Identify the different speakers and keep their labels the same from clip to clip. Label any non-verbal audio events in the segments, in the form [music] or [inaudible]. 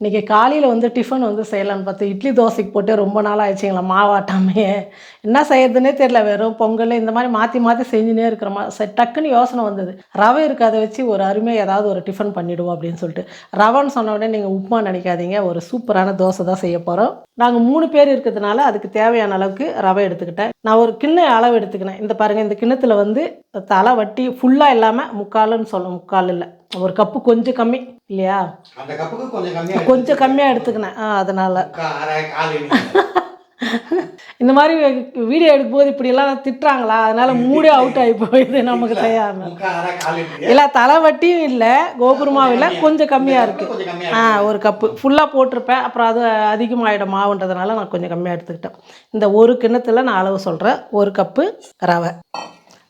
Speaker 1: இன்றைக்கி காலையில் வந்து டிஃபன் வந்து செய்யலாம்னு பார்த்து இட்லி தோசைக்கு போட்டு ரொம்ப நாள் ஆயிடுச்சுங்களா மாவாட்டாமையே என்ன செய்யறதுன்னே தெரில வெறும் பொங்கல் இந்த மாதிரி மாற்றி மாற்றி செஞ்சுனே இருக்கிற மாதிரி சரி டக்குன்னு யோசனை வந்தது. ரவை இருக்காத வச்சு ஒரு அருமையாக ஏதாவது ஒரு டிஃபன் பண்ணிவிடுவோம் அப்படின்னு சொல்லிட்டு. ரவைன்னு சொன்ன உடனே நீங்கள் உப்புமா நினைக்காதீங்க ஒரு சூப்பரான தோசை தான் செய்ய போகிறோம் நாங்கள் மூணு பேர் இருக்கிறதுனால அதுக்கு தேவையான அளவுக்கு ரவை எடுத்துக்கிட்டேன். நான் ஒரு கிண்ண அளவு எடுத்துக்கினேன். இந்த பாருங்கள் இந்த கிண்ணத்தில் வந்து தலை வட்டி ஃபுல்லாக இல்லாமல் முக்காலுன்னு சொல்ல முக்கால் இல்லை. ஒரு கப்பு கொஞ்சம் கம்மி இல்லையா?
Speaker 2: அந்த கப்புக்கு கொஞ்சம் கம்மியாக
Speaker 1: கொஞ்சம் கம்மியாக எடுத்துக்கினேன். ஆ அதனால். இந்த மாதிரி வீடியோ எடுக்கும்போது இப்படியெல்லாம் திட்டுறாங்களா? அதனால மூடே அவுட் ஆகி போயிடுது நமக்கு
Speaker 2: கால்
Speaker 1: இல்லை தலைவட்டியும் இல்லை கோபுரமாவும் இல்லை கொஞ்சம் கம்மியாக இருக்குது ஆ ஒரு கப்பு. ஃபுல்லாக போட்டிருப்பேன். அப்புறம் அது அதிகமாகிடும் மாவுன்றதுனால நான் கொஞ்சம் கம்மியாக எடுத்துக்கிட்டேன். இந்த ஒரு கிண்ணத்தில் நான் அளவு சொல்கிறேன் ஒரு கப்பு ரவை.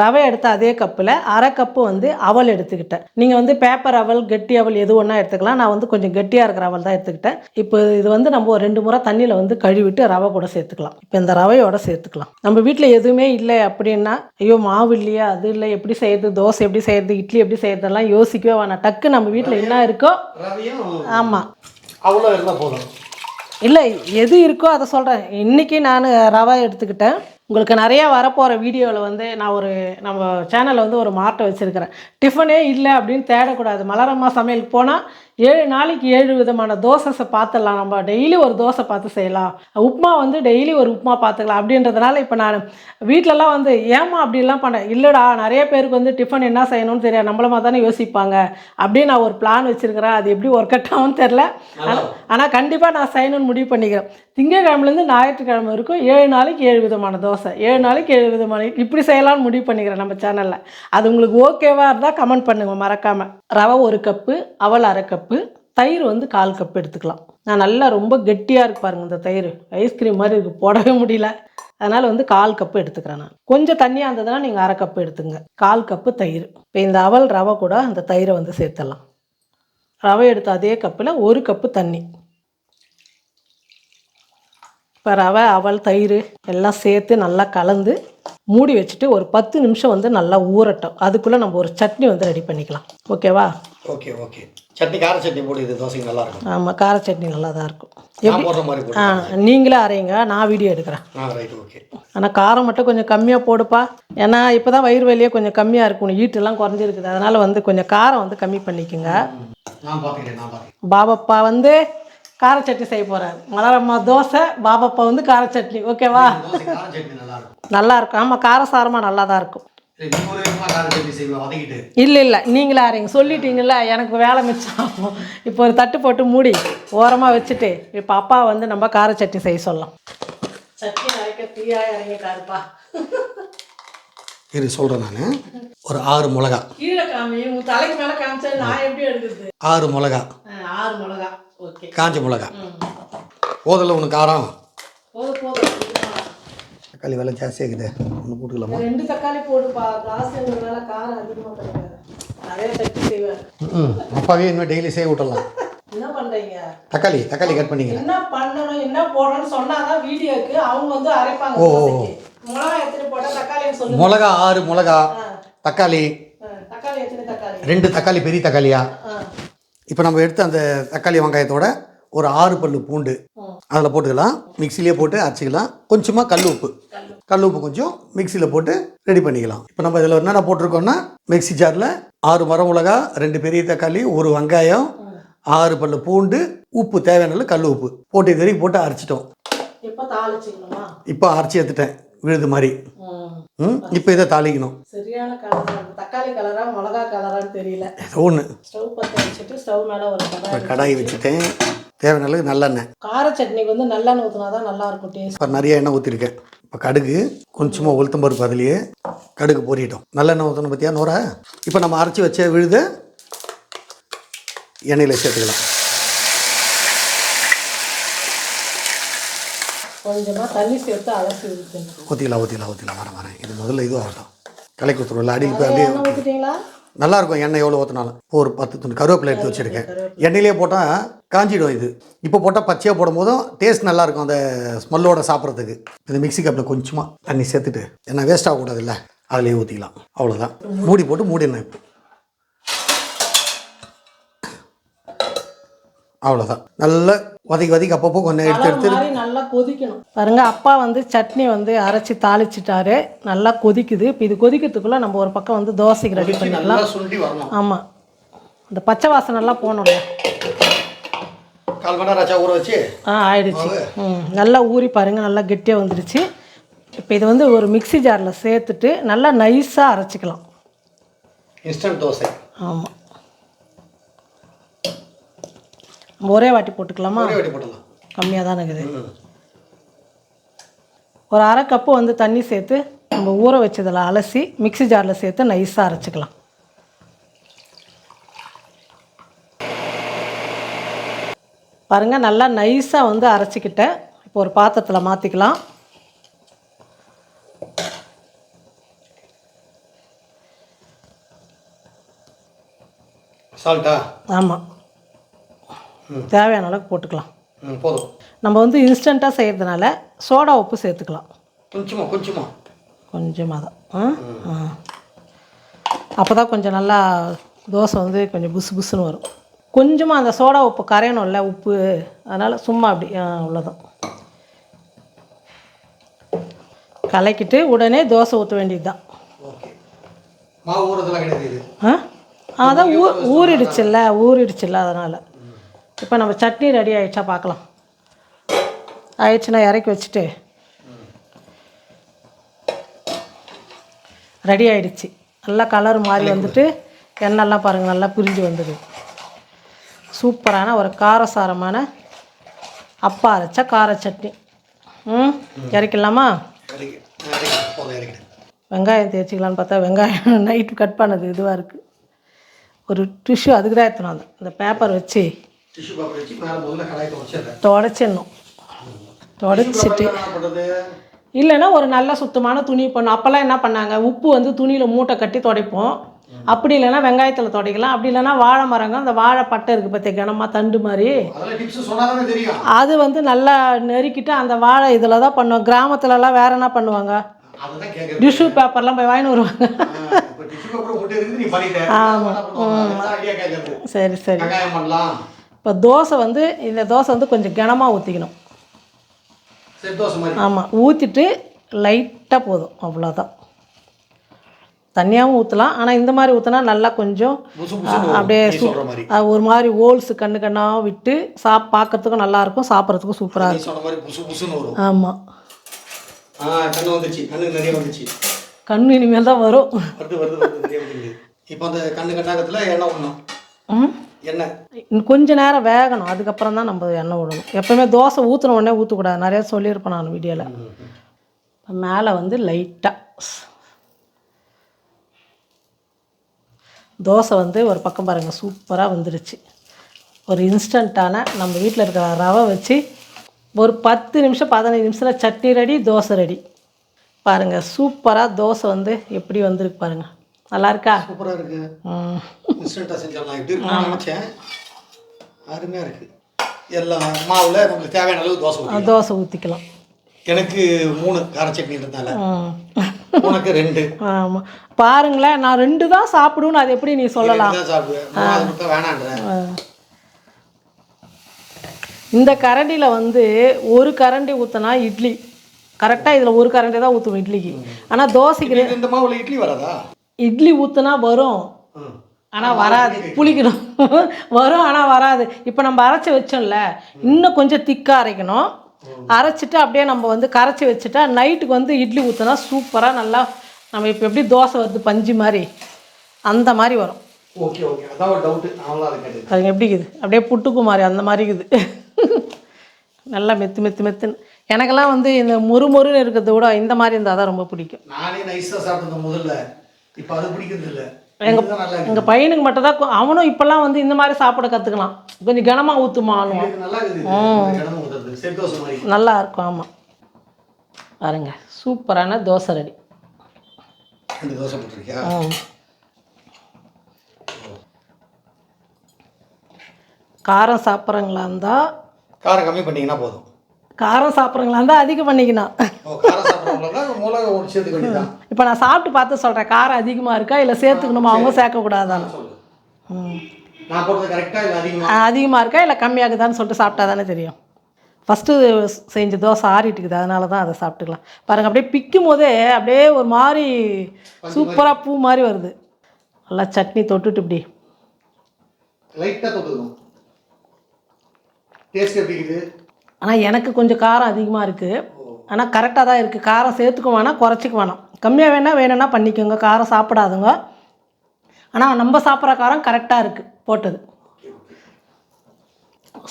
Speaker 1: ரவை எடுத்த அதே கப்பில் அரை கப்பு வந்து அவல் எடுத்துக்கிட்டேன். நீங்கள் வந்து பேப்பர் அவல் கெட்டி அவல் எது ஒன்றா எடுத்துக்கலாம். நான் வந்து கொஞ்சம் கெட்டியாக இருக்கிற அவல் தான் எடுத்துக்கிட்டேன். இப்போ இது வந்து நம்ம ஒரு ரெண்டு முறை தண்ணியில் வந்து கழுவிட்டு ரவை கூட சேர்த்துக்கலாம். இப்போ இந்த ரவையோட சேர்த்துக்கலாம். நம்ம வீட்டில் எதுவுமே இல்லை அப்படின்னா ஐயோ மாவு இல்லையா? அது இல்லை. எப்படி செய்யறது தோசை எப்படி செய்யறது இட்லி எப்படி செய்யறதெல்லாம் யோசிக்கவே வேணாம். டக்கு நம்ம வீட்டில் என்ன இருக்கோ ஆமாம்
Speaker 2: அவ்வளோ இருந்தால் போதும்.
Speaker 1: இல்லை எது இருக்கோ அதை சொல்கிறேன் இன்றைக்கி நான் ரவை எடுத்துக்கிட்டேன். உங்களுக்கு நிறையா வரப்போகிற வீடியோவில் வந்து நான் ஒரு நம்ம சேனலில் வந்து ஒரு மார்ட்டை வச்சுருக்கிறேன். டிஃபனே இல்லை அப்படின்னு தேடக்கூடாது. மலரம்மா சமையலுக்கு போனால் ஏழு நாளைக்கு ஏழு விதமான தோசை பார்த்துடலாம். நம்ம டெய்லி ஒரு தோசை பார்த்து செய்யலாம். உப்புமா வந்து டெய்லி ஒரு உப்புமா பார்த்துக்கலாம். அப்படின்றதுனால இப்போ நான் வீட்டிலலாம் வந்து ஏமா அப்படிலாம் பண்ணேன் இல்லைடா நிறைய பேருக்கு வந்து டிஃபன் என்ன செய்யணும்னு தெரியாது. நம்மள மாதிரி தானே யோசிப்பாங்க. அப்படின்னு நான் ஒரு பிளான் வச்சுருக்கிறேன். அது எப்படி ஒர்க் அவுட் ஆகும்னு தெரில ஆனால் கண்டிப்பாக நான் செய்யணும்னு முடிவு பண்ணிக்கிறேன். திங்கக்கிழமைலேருந்து ஞாயிற்றுக்கிழமை வரைக்கும் ஏழு நாளைக்கு ஏழு விதமான தோசை. ஏழு நாளைக்கு ஏழு விதமான இப்படி செய்யலாம்னு முடிவு பண்ணிக்கிறேன் நம்ம சேனலில் அது உங்களுக்கு ஓகேவாக இருந்தால் கமெண்ட் பண்ணுங்க மறக்காமல் ரவை ஒரு கப்பு அவல் அரை கப்பு. கப்பு தயிர் வந்து கால் கப் எடுத்துக்கலாம். நான் நல்லா ரொம்ப கெட்டியாக இருக்கு பாருங்க இந்த தயிர். ஐஸ்கிரீம் மாதிரி இருக்கு போடவே முடியல. அதனால் வந்து கால் கப்பு எடுத்துக்கிறேன் நான். கொஞ்சம் தண்ணியாக இருந்ததுன்னா நீங்கள் அரை கப்பு எடுத்துங்க. கால் கப்பு தயிர். இப்போ இந்த அவல் ரவை கூட அந்த தயிரை வந்து சேர்த்துடலாம். ரவை எடுத்த அதே கப்பில் ஒரு கப்பு தண்ணி. இப்போ ரவை அவல் தயிர் எல்லாம் சேர்த்து நல்லா கலந்து மூடி வச்சுட்டு ஒரு பத்து நிமிஷம் வந்து நல்லா ஊறட்டும். அதுக்குள்ளே நம்ம ஒரு சட்னி வந்து ரெடி பண்ணிக்கலாம். ஓகேவா
Speaker 2: ஓகே ஓகே சட்னி கார சட்னி போடு இது தோசைக்கு நல்லா இருக்கும்.
Speaker 1: ஆமாம் கார சட்னி நல்லா தான் இருக்கும்.
Speaker 2: நான் போடுற மாதிரி போடு.
Speaker 1: ஆ நீங்களே அரைங்க நான் வீடியோ எடுக்கிறேன்.
Speaker 2: ஆ ரைட் ஓகே
Speaker 1: ஆனால் காரம் மட்டும் கொஞ்சம் கம்மியாக போடுப்பா. ஏன்னா இப்போ தான் வயிறு வலியே கொஞ்சம் கம்மியாக இருக்கும் ஈட்டெல்லாம் குறைஞ்சிருக்குது. அதனால் வந்து கொஞ்சம் காரம் வந்து கம்மி பண்ணிக்கோங்க. பாபப்பா வந்து கார சட்னி செய்ய போகிறார் மலரம்மா தோசை பாபப்பா வந்து கார சட்னி ஓகேவா
Speaker 2: நல்லா இருக்கும்.
Speaker 1: ஆமாம் காரசாரமாக நல்லா தான் இருக்கும் இல்லை இல்லை. நீங்களே அரைங்க சொல்லிட்டீங்கல்ல எனக்கு வேலை மிச்சம் ஆகும். இப்போ ஒரு தட்டு போட்டு மூடி ஓரமாக வச்சுட்டு இப்போ அப்பா வந்து நம்ம கார சட்னி செய்ய சொல்லலாம். சட்னி அரைக்க தீயாக இறங்கிட்டாருப்பா.
Speaker 2: இது சொல்கிறேன் நான். ஒரு ஆறு மிளகா.
Speaker 1: கீழே காமி உன் தலைக்கு மேலே காமிச்சா நான் எப்படி எடுக்கிறது?
Speaker 2: ஆறு மிளகா. காஞ்ச மிளகா. போதில் உனக்கு காரம். தக்காளி விலை ஜாஸ்தியாக இருக்குது ஒன்று போட்டுக்கலாமா?
Speaker 1: ரெண்டு தக்காளி போடுப்பா. காசுங்கிறதுனால காரம் அதிகமாக கிடைக்காது. நிறைய சட்னி செய்வேன்.
Speaker 2: ம் அப்பாவே இன்னும் டெய்லி செய்ய விட்டுடலாம்
Speaker 1: என்ன பண்ணுறீங்க
Speaker 2: தக்காளி தக்காளி கட் பண்ணிக்கிறேன்.
Speaker 1: என்ன பண்ணணும் என்ன போடணும்னு சொன்னாதான் வீடியோக்கு அவங்க வந்து அரைப்பாங்க
Speaker 2: ஓ.
Speaker 1: மிளகா எத்தனை போட்டால் தக்காளி சொல்லுங்க.
Speaker 2: மிளகா ஆறு மிளகா தக்காளி.
Speaker 1: தக்காளி எத்தனை தக்காளி?
Speaker 2: ரெண்டு தக்காளி பெரிய தக்காளியா? இப்போ நம்ம எடுத்த அந்த தக்காளி வெங்காயத்தோட ஒரு ஆறு பல்லு பூண்டு. அதில் போட்டுக்கலாம். மிக்சிலேயே போட்டு அரைச்சிக்கலாம். கொஞ்சமாக கல் உப்பு. கல் உப்பு கொஞ்சம் மிக்சியில் போட்டு ரெடி பண்ணிக்கலாம். இப்போ நம்ம இதில் என்னென்ன போட்டிருக்கோம்னா மிக்ஸி ஜாரில் ஆறு மரம் மிளகா ரெண்டு பெரிய தக்காளி ஒரு வெங்காயம் ஆறு பல்லு பூண்டு உப்பு தேவையான கல் உப்பு. போட்டு இது வரைக்கும் போட்டு அரைச்சிட்டோம்.
Speaker 1: இப்போ
Speaker 2: அரைச்சி எடுத்துட்டேன். விழுது மாதிரி. இப்போ இதை தாளிக்கணும்.
Speaker 1: சரியான கலரா தக்காளி கலரா மிளகா கலரான்னு தெரியல.
Speaker 2: ஏதோ ஒன்று
Speaker 1: ஸ்டவ் பற்ற வச்சுட்டு ஸ்டவ் மேலே ஒரு கடாய்
Speaker 2: கடாய் வச்சுட்டேன். தேவையான அளவு நல்லெண்ணெய்.
Speaker 1: கார சட்னிக்கு வந்து நல்லெண்ணெய் ஊற்றினா தான் நல்லா இருக்கும் டேஸ்ட்
Speaker 2: இப்போ நிறைய எண்ணெய் ஊற்றிருக்கேன் இப்போ கடுகு கொஞ்சமாக உளுத்தம் பருப்பு அதுலேயே கடுகு பொரியட்டும் நல்லெண்ணெய் ஊற்றணும் பார்த்தியா நோரா? இப்போ நம்ம அரைச்சி வச்ச விழுத எண்ணெயில் சேர்த்துக்கலாம்.
Speaker 1: கொஞ்சமாக தண்ணி சேர்த்து அலசி ஊற்றணும்
Speaker 2: ஊற்றிக்கலாம் ஊற்றிக்கலாம் ஊற்றிக்கலாம் வரேன் வரேன் இது முதல்ல இது ஆகட்டும் கலக்கி ஊற்றுருவில் அடி இப்போ அப்படியே
Speaker 1: ஊற்றிட்டீங்களா
Speaker 2: நல்லா இருக்கும் எண்ணெய் எவ்வளோ ஊற்றினாலும் ஒரு பத்து துண்டு கருவேப்பிலை எடுத்து வச்சுருக்கேன். எண்ணெயிலே போட்டால் காஞ்சிடும் இது. இப்போ போட்டால் பச்சையாக போடும் போதும் டேஸ்ட் நல்லா இருக்கும் அந்த ஸ்மெல்லோட சாப்பிட்றதுக்கு. இந்த மிக்ஸி கப்பில் கொஞ்சமாக தண்ணி சேர்த்துட்டு ஏன்னா வேஸ்ட் ஆகக்கூடாதுல்ல அதிலேயே ஊற்றிக்கலாம் அவ்வளோதான் மூடி போட்டு மூடிடணும் இப்போ. அவ்வளோதான் நல்லா வதக்கி வதக்கி அப்பப்போ கொஞ்சம் எடுத்து எடுத்து
Speaker 1: நல்லா கொதிக்கணும். பாருங்க அப்பா வந்து சட்னி வந்து அரைச்சி தாளிச்சிட்டாரு. நல்லா கொதிக்குது. இப்போ இது கொதிக்கிறதுக்குள்ளே நம்ம ஒரு பக்கம் வந்து தோசைக்கு ரெடி பண்ணிக்கலாம்
Speaker 2: நல்லா சுண்டி வரணும்.
Speaker 1: ஆமாம் இந்த பச்சை வாசனை எல்லாம் போகணும்ல.
Speaker 2: கால் மணி நேரம் ஆச்சா ஊற வச்சு?
Speaker 1: ஆ ஆயிடுச்சு. ம் நல்லா ஊறி பாருங்கள் நல்லா கெட்டியாக வந்துடுச்சு இப்போ இது வந்து ஒரு மிக்ஸி ஜாரில் சேர்த்துட்டு நல்லா நைஸாக அரைச்சிக்கலாம்.
Speaker 2: இன்ஸ்டன்ட் தோசை.
Speaker 1: ஆமாம் நம்ம ஒரே வாட்டி போட்டுக்கலாமா?
Speaker 2: ஒரே வாட்டி போட்டுடலாம்.
Speaker 1: கம்மியாக தானே இருக்குது. ஒரு அரை கப்பு வந்து தண்ணி சேர்த்து நம்ம ஊற வச்சதில் அலசி மிக்ஸி ஜாரில் சேர்த்து நைஸாக அரைச்சிக்கலாம். பாருங்கள் நல்லா நைஸாக வந்து அரைச்சிக்கிட்டேன் இப்போ ஒரு பாத்திரத்தில் மாற்றிக்கலாம்
Speaker 2: சால்ட்டா
Speaker 1: ஆமாம் தேவையான அளவுக்கு போட்டுக்கலாம்.
Speaker 2: போதும்.
Speaker 1: நம்ம வந்து இன்ஸ்டண்ட்டாக செய்கிறதுனால சோடா உப்பு சேர்த்துக்கலாம்.
Speaker 2: கொஞ்சமா கொஞ்சமா.
Speaker 1: கொஞ்சமாக தான் ஆ. அப்போ தான் கொஞ்சம் நல்லா தோசை வந்து கொஞ்சம் புசு புசுன்னு வரும். கொஞ்சமாக அந்த சோடா உப்பு கரையணும்ல உப்பு. அதனால் சும்மா அப்படி அவ்வளோதான் கலக்கிட்டு உடனே தோசை ஊற்ற வேண்டியது தான் ஆ அதான் ஊ ஊறிடுச்சுல்ல ஊறிடுச்சுல்ல அதனால். இப்போ நம்ம சட்னி ரெடி ஆயிடுச்சா பார்க்கலாம் ஆயிடுச்சுன்னா இறக்கி வச்சுட்டு ரெடி ஆயிடுச்சு. நல்லா கலர் மாறி வந்துட்டு எண்ணெய்லாம் பாருங்கள் நல்லா பிரிஞ்சு வந்தது. சூப்பரான ஒரு காரசாரமான அப்பா அரைச்ச கார சட்னி. ம் இறக்கிடலாமா?
Speaker 2: இறக்கி இறக்கி போதும் இறக்கிடு.
Speaker 1: வெங்காயம் தேய்ச்சிக்கலான்னு பார்த்தா வெங்காயம் நைட்டு கட் பண்ணது இதுவாக இருக்குது ஒரு டிஷ்யூ அதுக்கு தான் எடுத்துன்னு வந்தேன் இந்த பேப்பர் வச்சு.
Speaker 2: டிஷ்யூ பேப்பர் வச்சு மேலே முதல்ல கடாயத்தை வச்சிடுறேன்
Speaker 1: தொடச்சிடணும். தொடச்சிட்டு.
Speaker 2: என்ன பண்ணுறது
Speaker 1: இல்லைன்னா ஒரு நல்ல சுத்தமான துணி பண்ணும் அப்போல்லாம் என்ன பண்ணாங்க? உப்பு வந்து துணியில் மூட்டை கட்டி துடைப்போம். அப்படி இல்லைன்னா வெங்காயத்தில் துடைக்கலாம். அப்படி இல்லைன்னா வாழை மரங்க அந்த வாழை பட்டை இருக்குது பார்த்தியா கனமாக தண்டு மாதிரி. அது வந்து நல்லா நெருக்கிட்டு அந்த வாழை இதில் தான் பண்ணுவோம். கிராமத்துலலாம் வேறு என்ன பண்ணுவாங்க? டிஷ்யூ பேப்பர்லாம் போய் வாங்கின்னு வருவாங்க.
Speaker 2: கேட்குறது
Speaker 1: சரி சரி. இப்போ தோசை வந்து இந்த தோசை வந்து கொஞ்சம் கனமாக ஊற்றிக்கணும் ஆமாம் ஊற்றிட்டு லைட்டாக போதும் அவ்வளோதான் தனியாகவும் ஊற்றலாம் ஆனால் இந்த மாதிரி ஊற்றினா நல்லா கொஞ்சம் அப்படியே ஒரு மாதிரி ஹோல்ஸ் கண்ணு கண்ணாக விட்டு சாப் பார்க்கறதுக்கும் நல்லாயிருக்கும் சாப்பிட்றதுக்கும் சூப்பராக இருக்கும். ஆமாம்
Speaker 2: கண்ணு
Speaker 1: இனிமேல் தான் வரும்.
Speaker 2: இப்போ அந்த கண்ணு கண்ணாகத்தில்
Speaker 1: ம்?
Speaker 2: எண்ணெய்
Speaker 1: கொஞ்ச நேரம் வேகணும். அதுக்கப்புறம் தான் நம்ம எண்ணெய் விடணும் எப்போவுமே தோசை ஊற்றின உடனே ஊற்றக்கூடாது நிறையா சொல்லியிருப்பேன் நான் வீடியோவில் மேலே வந்து லைட்டாக தோசை வந்து ஒரு பக்கம் பாருங்கள் சூப்பராக வந்துடுச்சு ஒரு இன்ஸ்டண்ட்டான நம்ம வீட்டில் இருக்கிற ரவை வச்சு ஒரு பத்து நிமிஷம் பதினஞ்சு நிமிஷத்தில் சட்னி ரெடி தோசை ரெடி. பாருங்கள் சூப்பராக தோசை வந்து எப்படி வந்திருக்கு பாருங்கள் நல்லா இருக்கா
Speaker 2: சூப்பராக இருக்கு இன்ஸ்டண்ட்டாக செஞ்சிடலாம். எப்படி இருக்குன்னு நினச்சேன். அருமையாக இருக்குது எல்லா மாவில் நமக்கு தேவையான அளவு தோசை
Speaker 1: தோசை ஊற்றிக்கலாம்
Speaker 2: எனக்கு மூணு கார சட்னின்றதுனால
Speaker 1: ம்
Speaker 2: உனக்கு ரெண்டு.
Speaker 1: ஆமாம் பாருங்களேன் நான் ரெண்டு தான் சாப்பிடுவேன்னு அது எப்படி நீ சொல்லலாம்?
Speaker 2: சாப்பிடுவேன். வேணான்றேன்.
Speaker 1: இந்த கரண்டியில் வந்து ஒரு கரண்டி ஊற்றினா இட்லி. கரெக்டாக இதில் ஒரு கரண்டி தான் ஊற்றுவோம் இட்லிக்கு ஆனால் தோசைக்கு
Speaker 2: இந்த மாவில் இட்லி வராதா?
Speaker 1: இட்லி ஊற்றுனா வரும். ஆனால் வராது. புளிக்கணும். [laughs] வரும் ஆனால் வராது. இப்போ நம்ம அரைச்சி வச்சோம்ல இன்னும் கொஞ்சம் திக்காக அரைக்கணும். அரைச்சிட்டு அப்படியே நம்ம வந்து கரைச்சி வச்சுட்டா நைட்டுக்கு வந்து இட்லி ஊற்றினா சூப்பராக நல்லா நம்ம இப்போ எப்படி தோசை வருது பஞ்சு மாதிரி. அந்த மாதிரி வரும்.
Speaker 2: Okay okay. அதான் ஒரு டவுட்டு அதை
Speaker 1: எப்படி இருக்குது? அப்படியே புட்டுக்கு மாதிரி அந்த மாதிரி இருக்குது. [laughs] நல்லா மெத்து மெத்து மெத்துன்னு. எனக்கெல்லாம் வந்து இந்த மொறு மொறுன்னு இருக்கிறத விட இந்த மாதிரி இருந்தால் தான் ரொம்ப பிடிக்கும்.
Speaker 2: நானே நைஸாக சாப்பிட்டது முதல்ல. இப்போ அது பிடிக்கிறது இல்லை இருக்கு
Speaker 1: எங்கள் பையனுக்கு மட்டும் தான் அவனும் இப்போல்லாம் வந்து இந்த மாதிரி சாப்பிட கற்றுக்கலாம் கொஞ்சம் கனமாக ஊற்றுமானும்
Speaker 2: இது நல்லா
Speaker 1: இருக்கும் ஆமாம் பாருங்க சூப்பரான தோசை ரெடி. காரம் சாப்பிட்றவங்களா இருந்தால்
Speaker 2: காரம் கம்மி பண்ணிங்கன்னா போதும்.
Speaker 1: காரம் சாப்பிட்றவங்களா இருந்தால் அதிகம் பண்ணிக்கணும்
Speaker 2: ஓ காரம் சாப்பிட்றவங்கள தான் மிளகா ஒன்று சேர்த்துக்க வேண்டியதான்
Speaker 1: இப்போ நான் சாப்பிட்டு பார்த்து சொல்கிறேன் காரம் அதிகமாக இருக்கா இல்லை சேர்த்துக்கணுமா? அவங்க சேர்க்கக்கூடாதான்னு.
Speaker 2: நான் போட்டது கரெக்டாக இல்லை அதிகமாக
Speaker 1: அதிகமாக இருக்கா இல்லை கம்மியாகுதான்னு சொல்லிட்டு சாப்பிட்டா தானே தெரியும்? ஃபஸ்ட்டு செஞ்ச தோசை ஆறிட்டுக்குது அதனால தான் அதை சாப்பிட்டுக்கலாம். பாருங்கள் அப்படியே பிக்கும் போதே அப்படியே ஒரு மாதிரி சூப்பராக பூ மாதிரி வருது. நல்லா சட்னி தொட்டுட்டு இப்படி. ஆனால் எனக்கு கொஞ்சம் காரம் அதிகமாக இருக்குது ஆனால் கரெக்டாக தான் இருக்குது காரம் சேர்த்துக்க வேணாம் குறைச்சிக்க வேணாம். கம்மியாக வேணால் வேணும்னா பண்ணிக்கோங்க. காரம் சாப்பிடாதுங்க. ஆனால் நம்ம சாப்பிட்ற காரம் கரெக்டாக இருக்குது போட்டது.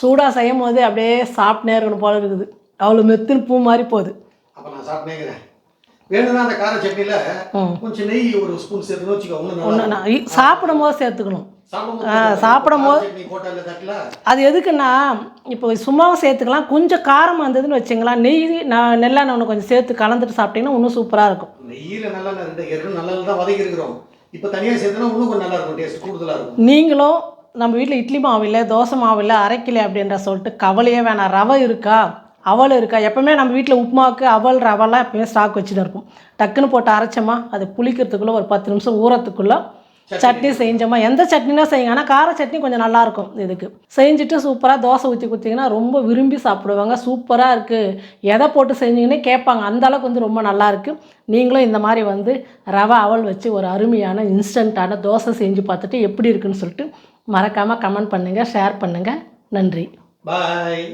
Speaker 1: சூடாக செய்யும் போது அப்படியே சாப்பிட்டே இருக்கணும் போல இருக்குது. அவ்வளோ மெத்துன்னு பூ மாதிரி போகுது.
Speaker 2: அப்போ நான் சாப்பிட்டேங்கிறேன். வேணும்னா அந்த கார சட்னியில் கொஞ்சம் நெய் ஒரு ஸ்பூன் சேர்த்து வச்சுக்கோ இன்னும் நல்லா
Speaker 1: ஒன்று நான் இ- சாப்பிடும் போது சேர்த்துக்கணும்.
Speaker 2: போட்டால தட்டில்.
Speaker 1: அது எதுக்குன்னா இப்போ சும்மாவும் சேர்த்துக்கலாம். கொஞ்சம் காரமாக இருந்ததுன்னு வச்சுங்களேன் நெய் நான் நெல்லெண்ணெய் ஒன்று கொஞ்சம் சேர்த்து கலந்துட்டு சாப்பிட்டீங்கன்னா இன்னும் சூப்பராக இருக்கும்.
Speaker 2: நெய்யில் நல்லா ரெண்டு எருக்கு நல்லா தான் வதக்கி இருக்கிறோம். இப்போ தனியாக சேர்த்துனா இன்னும் கொஞ்சம் நல்லா இருக்கும் டேஸ்ட் கூடுதலாக இருக்கும்.
Speaker 1: நீங்களும் நம்ம வீட்டில் இட்லி மாவு இல்லை தோசை மாவு இல்லை அரைக்கலை அப்படின்ற சொல்லிட்டு கவலையே வேணாம். ரவை இருக்கா? அவல் இருக்கா? எப்பவுமே நம்ம வீட்டில் உப்புமாவுக்கு அவல் ரவெல்லாம் எப்பவுமே ஸ்டாக் வச்சுட்டு இருப்போம். டக்குன்னு போட்டு அரைச்சோமா அது புளிக்கிறதுக்குள்ளே ஒரு பத்து நிமிஷம் ஊறத்துக்குள்ளே சட்னி. செஞ்சோமா? எந்த சட்னினா செய்யுங்க. ஆனால் கார சட்னி கொஞ்சம் நல்லாயிருக்கும் இதுக்கு. செஞ்சுட்டு சூப்பராக தோசை ஊற்றி கொடுத்தீங்கன்னா ரொம்ப விரும்பி சாப்பிடுவாங்க. சூப்பராக இருக்குது எதை போட்டு செஞ்சீங்கன்னு கேட்பாங்க. அந்த அளவுக்கு வந்து ரொம்ப நல்லா இருக்கு. நீங்களும் இந்த மாதிரி வந்து ரவை அவல் வச்சு ஒரு அருமையான இன்ஸ்டண்ட்டான தோசை செஞ்சு பார்த்துட்டு எப்படி இருக்குன்னு சொல்லிட்டு மறக்காமல் கமெண்ட் பண்ணுங்கள் ஷேர் பண்ணுங்கள் நன்றி.
Speaker 2: பாய்.